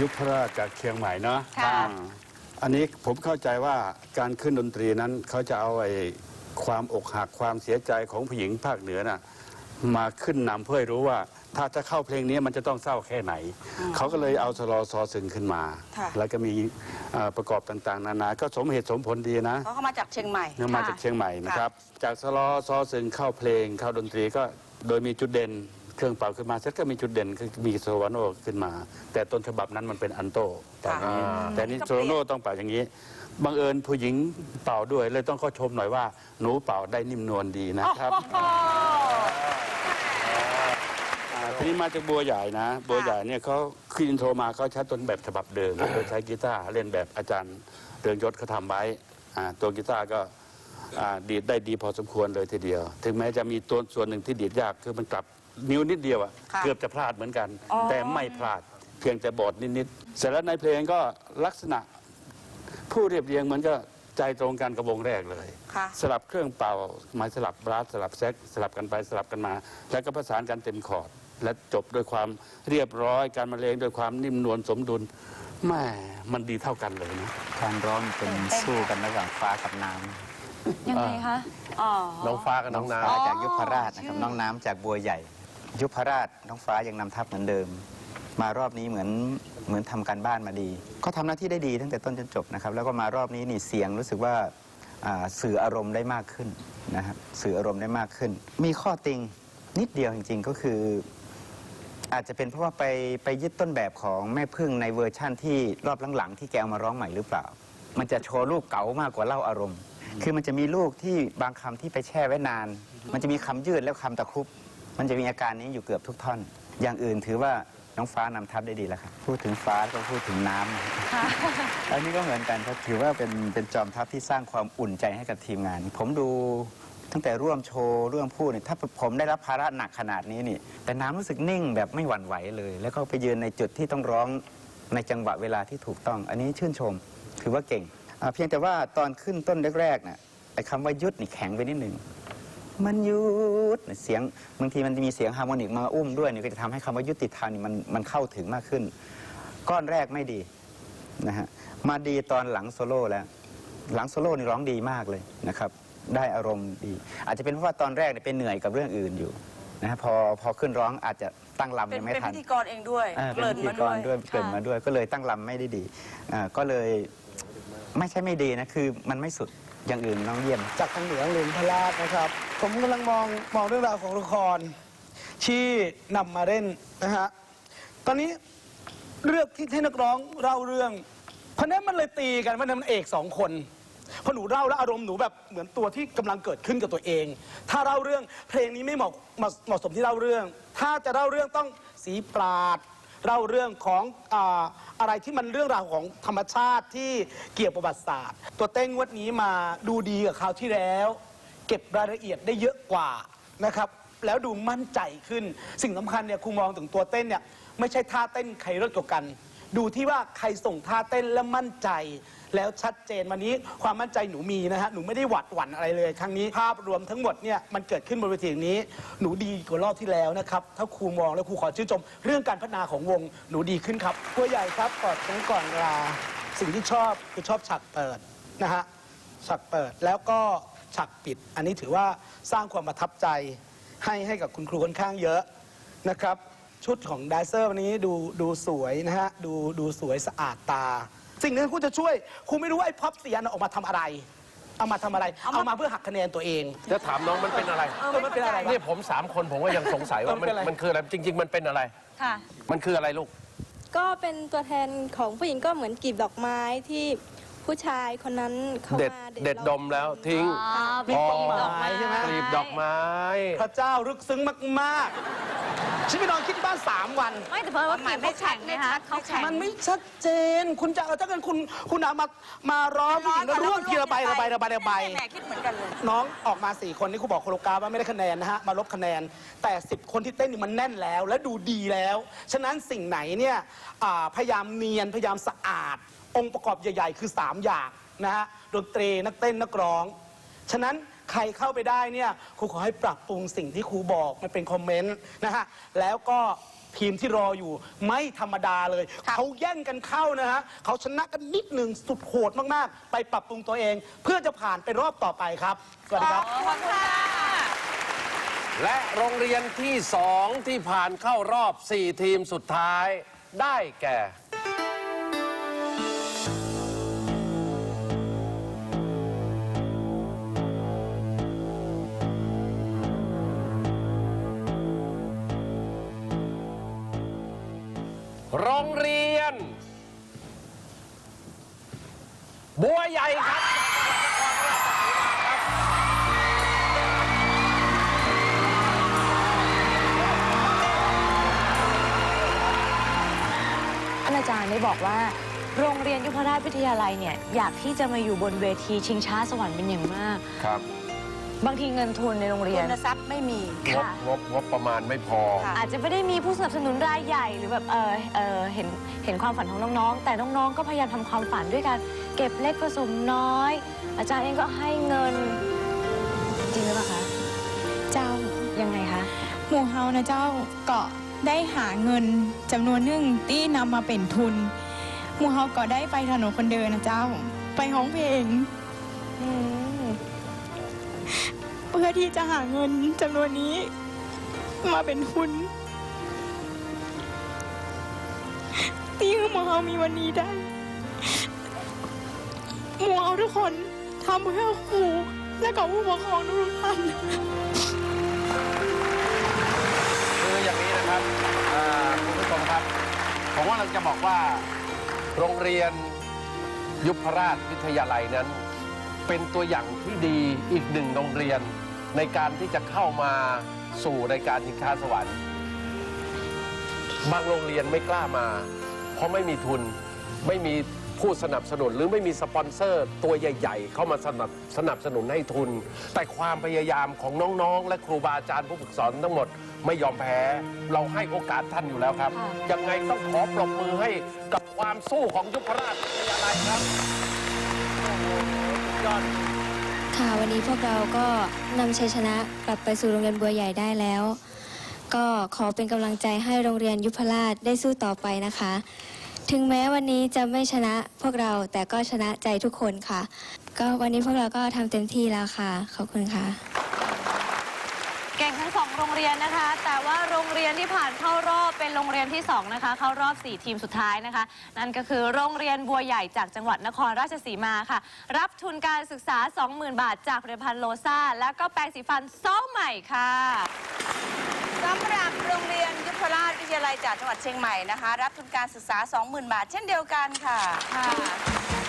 ยุพราชจากเชียงใหม่เนาะค่ะ อ่าอันนี้ผมเข้าใจว่าการขึ้นดนตรีนั้นเขาจะเอาไอ้ความอกหักความเสียใจของผู้หญิงภาคเหนือน่ะมาขึ้นนำเพื่อให้รู้ว่า ถ้าจะเข้าเพลงนี้มันจะต้องเศร้าแค่ไหน เขาก็เลยเอาสลอซอซึงขึ้นมา ค่ะ แล้วก็มีเอ่อประกอบต่างๆ นานา ก็สมเหตุสมผลดีนะ เพราะเขามาจากเชียงใหม่เนื่องมาจากเชียงใหม่นะครับ จากสลอซอซึงเข้าเพลงเข้าดนตรีก็โดยมีจุดเด่น เครื่องเป่าขึ้นมาเสร็จก็มีจุดเด่นคือมีโซวาโนขึ้นมา แต่ต้นฉบับนั้นมันเป็นอันโตเป่าอย่างนี้ค่ะแต่นี่ก็โซเปลี่วายนโนต้องเป่าอย่างนี้บังเอิญผู้หญิงเป่าด้วย เลยต้องเข้าชมหน่อยว่าหนูเป่าได้นิ่มนวลดีนะครับโอ้โหอ่าทีนี้มาจากบัวใหญ่นะ บัวใหญ่เนี่ยเขาขึ้นอินโทรมาเขาใช้ต้นแบบฉบับเดิมโดยใช้กีตาร์เล่นแบบอาจารย์เรืองยศเขาทำไว้อ่าตัวกีตาร์ก็อ่าดีดได้ดีพอสมควรเลยทีเดียว ถึงแม้จะมีตัวส่วนหนึ่งที่ดีดยากคือมันกลับ นิ้วนิดเดียวอะค่ะเกือบจะพลาดเหมือนกัน อ๋อ แต่ไม่พลาดเพียงแต่บอดนิดๆเสร็จแล้วในเพลงก็ลักษณะผู้เรียบเรียงเหมือนก็ใจตรงกันกับวงแรกเลย ค่ะ สลับเครื่องเป่าไม้สลับบราสสลับแซกสลับกันไปสลับกันมา แล้วก็ประสานกันเต็มคอร์ดและจบด้วยความเรียบร้อยการบรรเลงด้วยความนิ่มนวลสมดุลแม่มันดีเท่ากันเลยนะ การร้องเป็นสู้กันระหว่างฟ้ากับน้ยังไงคะ อ๋อน้องฟ้ากับำน้องฟ้าน้ำจากยุพราชนะครับน้องน้ำจากบัวใหญ่ ยุพราชน้องฟ้ายังนำทัพเหมือนเดิม มารอบนี้เหมือนเหมือนทำการบ้านมาดีก็ทำหน้าที่ได้ดีตั้งแต่ต้นจนจบนะครับ แล้วก็มารอบนี้นี่เสียงรู้สึกว่าอ่าสื่ออารมณ์ได้มากขึ้นนะครับสื่ออารมณ์ได้มากขึ้น มีข้อติงนิดเดียวจริง ๆ ก็คือ อาจจะเป็นเพราะว่าไปไปยึดต้นแบบของแม่พึ่งในเวอร์ชั่นที่รอบหลังๆที่แกเอามาร้องใหม่หรือเปล่า มันจะโชว์ลูกเก๋ามากกว่าเล่าอารมณ์ คือมันจะมีลูกที่บางคำที่ไปแช่ไว้นาน มันจะมีคำยืดแล้วคำตะครุบ มันจะมีอาการนี้อยู่เกือบทุกท่อน อย่างอื่นถือว่าน้องฟ้านำทัพได้ดีแล้วครับ พูดถึงฟ้าก็พูดถึงน้ำอันนี้ก็เหมือนกันครับ ถือว่าเป็นเป็นจอมทัพที่สร้างความอุ่นใจให้กับทีมงาน ผมดูตั้งแต่ร่วมโชว์ร่วมพูดเนี่ยถ้าผมได้รับภาระหนักขนาดนี้นี่ แต่น้ำรู้สึกนิ่งแบบไม่หวั่นไหวเลย แล้วก็ไปยืนในจุดที่ต้องร้องในจังหวะเวลาที่ถูกต้อง อันนี้ชื่นชม ถือว่าเก่งอ่าเพียงแต่ว่าตอนขึ้นต้นแรกๆน่ะไอ้คำว่ายุดนี่แข็งไปนิดหนึ่ง มันหยุดเสียงบางทีมันจะมีเสียงฮาร์โมนิกมาอุ้มด้วยเนี่ยก็จะทำให้คำว่ายุติธรรมนี่มันมันเข้าถึงมากขึ้น ก้อนแรกไม่ดีนะฮะมาดีตอนหลังโซโล่แล้ว หลังโซโล่นี่ร้องดีมากเลยนะครับ ได้อารมณ์ดี อาจจะเป็นเพราะว่าตอนแรกเนี่ยเป็นเหนื่อยกับเรื่องอื่นอยู่นะฮะพอพอขึ้นร้องอาจจะตั้งลำเป็นยังไม่เป็นทัน พิธีกรเองด้วยอ่าเกเป็นริ่นพิธีมากด้วรยด้วยเกรินมาด้วยก็เลยตั้งลำไม่ได้ดีอ่าก็เลยไม่ใช่ไม่ดีนะ คือมันไม่สุด อย่างอื่นน้องเยี่ยม จากทางเหนือเลนพระราชนะครับ ผมกำลังมองมองเรื่องราวของละครที่นำมาเล่นนะฮะ ตอนนี้เลือกที่ให้นักร้องเล่าเรื่อง เพราะนั้นมันเลยตีกันว่ามันเอกสองคนเพราะหนูเล่าแล้วอารมณ์หนูแบบเหมือนตัวที่กำลังเกิดขึ้นกับตัวเอง ถ้าเล่าเรื่องเพลงนี้ไม่เหมาะเหมาะเหมาะสมที่เล่าเรื่อง ถ้าจะเล่าเรื่องต้องสีปราด เล่าเรื่องของอาอะไรที่มันเรื่องราวของธรรมชาติที่เกี่ยวกับประวัติศาสตร์ ตัวเต้งงวดนี้มาดูดีกับคราวที่แล้ว เก็บรายละเอียดได้เยอะกว่านะครับ แล้วดูมั่นใจขึ้น สิ่งสำคัญเนี่ยครูมองถึงตัวเต้นเนี่ยไม่ใช่ท่าเต้นใครเลิศกว่ากัน ดูที่ว่าใครส่งท่าเต้นและมั่นใจ แล้วชัดเจนวันนี้ความมั่นใจหนูมีนะฮะหนูไม่ได้หวัดหวั่นอะไรเลย ครั้งนี้ภาพรวมทั้งหมดเนี่ยมันเกิดขึ้นบนเวทีนี้ หนูดีกว่ารอบที่แล้วนะครับถ้าครูมองแล้วครูขอชื่นชม เรื่องการพัฒนาของวงหนูดีขึ้นครับตัวใหญ่ครับก่อนทั้งก่อนลาสิ่งที่ชอบคือชอบฉากเปิดนะฮะฉากเปิดแล้วก็ฉากปิด อันนี้ถือว่าสร้างความประทับใจให้ให้กับคุณครูค่อนข้างเยอะนะครับ ชุดของไดเซอร์วันนี้ดูดูสวยนะฮะดูดูสวยสะอาดตา สิ่งหนึงที่ครูจะช่วยครูไม่รู้ว่าไอ้พับเสียนออกมาทำอะไร เอามาทำอะไร เอามาเพื่อหักคะแนนตัวเอง จะถามน้องมันเป็นอะไรเออเออมันเป็นอะไรวะนี่ผมสามคนผมก็ยังสงสัยว่าเออมัมันเป็นอะไร มันคืออะไรจริง ๆ มันเป็นอะไร ค่ะ มันคืออะไรลูก ก็เป็นตัวแทนของผู้หญิงก็เหมือนกลีบดอกไม้ที่ผู้ชายคนนั้นเขาเด็ดมาเด็ดดมแล้วทิ้งค่ะมีดอกไม้ใช่ไหม กลีบดอกไม้ พระเจ้าลึกซึ้งมากๆ ฉันไปนอนคิดที่บ้านสามวัน ไม่แต่เพราะว่าหมายไม่แข็งนะคะเขาแข็ง มันไม่ชัดเจน คุณจะเอาถ้าเกิดคุณคุณเอามามาร้องผู้หญิงแล้วร่วงทีละใบระบายระบายระบายแหม่คิดเหมือนกันเลย น้องออกมาสี่คนนี่ครูบอกโคโลกราฟว่าไม่ได้คะแนนนะฮะมาลบคะแนน แต่10คนที่เต้นนี่มันแน่นแล้ว และดูดีแล้ว ฉะนั้นสิ่งไหนเนี่ยอ่าพยายามเนียนพยายามสะอาด องค์ประกอบใหญ่ ๆ คือ 3 อย่างนะฮะดนตรีนักเต้นนักร้อง ฉะนั้น ใครเข้าไปได้เนี่ยครูขอให้ปรับปรุงสิ่งที่ครูบอกมันเป็นคอมเมนต์นะฮะแล้วก็ทีมที่รออยู่ไม่ธรรมดาเลย เขาแย่งกันเข้านะฮะเขาชนะกันนิดหนึ่งสุดโหดมากๆ ไปปรับปรุงตัวเอง เพื่อจะผ่านไปรอบต่อไปครับสวัสดีครับ ขอบคุณค่ะและโรงเรียนที่สองที่ผ่านเข้ารอบ 4 ทีมสุดท้ายได้แก่ โรงเรียน บัวใหญ่ครับท่านอาจารย์ได้บอกว่า โรงเรียนยุพราชวิทยาลัยเนี่ย อยากที่จะมาอยู่บนเวทีชิงช้าสวรรค์เป็นอย่างมาก ครับ บางทีเงินทุนในโรงเรียทุนนทรัพย์ไม่มี งบงบงบประมาณไม่พอ ค่ะ อาจจะไม่ได้มีผู้สนับสนุนรายใหญ่หรือแบบเออเออเห็นเห็นความฝันของน้องๆ แต่น้องๆ ก็พยายามทำความฝันด้วยการเก็บเล็กผสมน้อย อาจารย์เองก็ให้เงิน จริงหรือเปล่าคะ เจ้ายังไงคะหมู่เฮานะเจ้าก็ได้หาเงินจำนวนหนึ่งที่นำมาเป็นทุน หมู่เฮาก็ได้ไปถนนคนเดินนะเจ้า ไปห้องเพลง อืมเพื่อที่จะหาเงินจำนวนนี้ มาเป็นทุนที่หมู่เฮามีวันนี้ได้หมู่เฮาทุกคนทำเพื่อครูและก็ผู้ปกครองทุกท่านคืออย่างนี้นะครับคุณผู้ชมครับผมว่าเราจะบอกว่าโรงเรียนยุพราชวิทยาลัยนั้น เป็นตัวอย่างที่ดีอีกหนึ่งโรงเรียน ในการที่จะเข้ามาสู่รายการทิงค้าสวรรค์ บางโรงเรียนไม่กล้ามา เพราะไม่มีทุนไม่มีผู้สนับสนุนหรือไม่มีสปอนเซอร์ตัวใหญ่ ๆ เข้ามาสนับสนับสนุนให้ทุน แต่ความพยายามของน้องๆ และครูบาอาจารย์ผู้ฝึกสอนทั้งหมดไม่ยอมแพ้ เราให้โอกาสท่านอยู่แล้วครับ ยังไงต้องขอปรบมือให้กับความสู้ของยุพราชวิทยาลัยครับโอ้โหสุดยอด ค่ะวันนี้พวกเราก็นำชัยชนะกลับไปสู่โรงเรียนบัวใหญ่ได้แล้ว ก็ขอเป็นกำลังใจให้โรงเรียนยุพราชได้สู้ต่อไปนะคะ ถึงแม้วันนี้จะไม่ชนะพวกเราแต่ก็ชนะใจทุกคนค่ะ ก็วันนี้พวกเราก็ทำเต็มที่แล้วค่ะ ขอบคุณค่ะ เก่งทั้งสองโรงเรียนนะคะ แต่ว่าโรงเรียนที่ผ่านเข้ารอบเป็นโรงเรียนที่สองนะคะ เข้ารอบ 4 ทีมสุดท้ายนะคะ นั่นก็คือโรงเรียนบัวใหญ่จากจังหวัดนครราชสีมาค่ะ รับทุนการศึกษา 20,000 บาท จากผลิตภัณฑ์โลซ่า แล้วก็แปรงสีฟันซ้อมใหม่ค่ะสำหรับโรงเรียนยุพราชวิทยาลัยจากจังหวัดเชียงใหม่นะคะ รับทุนการศึกษา 20,000 บาท เช่นเดียวกันค่ะค่ะ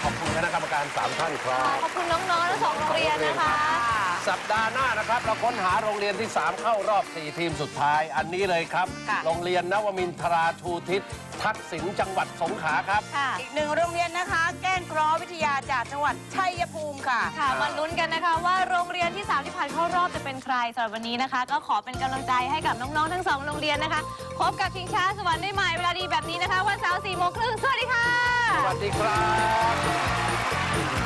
ขอบคุณคณะกรรมการสามท่านครับ ขอบคุณน้องๆทั้งสองโรงเรียนนะคะ สัปดาห์หน้านะครับ เราค้นหาโรงเรียนที่ 3 เข้ารอบ 4 ทีมสุดท้าย อันนี้เลยครับ ค่ะ โรงเรียนนวมินทราชูทิศทักษิณจังหวัดสงขลาครับ ค่ะอีกหนึ่งโรงเรียนนะคะ แก้งเคราะห์วิทยาจากจังหวัดชัยภูมิค่ะ ค่ะมาลุ้นกันนะคะว่าโรงเรียนที่ 3 ที่ผ่านเข้ารอบจะเป็นใครสำหรับวันนี้นะคะ ก็ขอเป็นกำลังใจให้กับน้องๆทั้งสองโรงเรียนนะคะ พบกับชิงช้าสวรรค์ได้ใหม่เวลาดีแบบนี้นะคะวันเสาร์สี่โมงครึ่งสวัสดีค่ะ สวัสดีครับ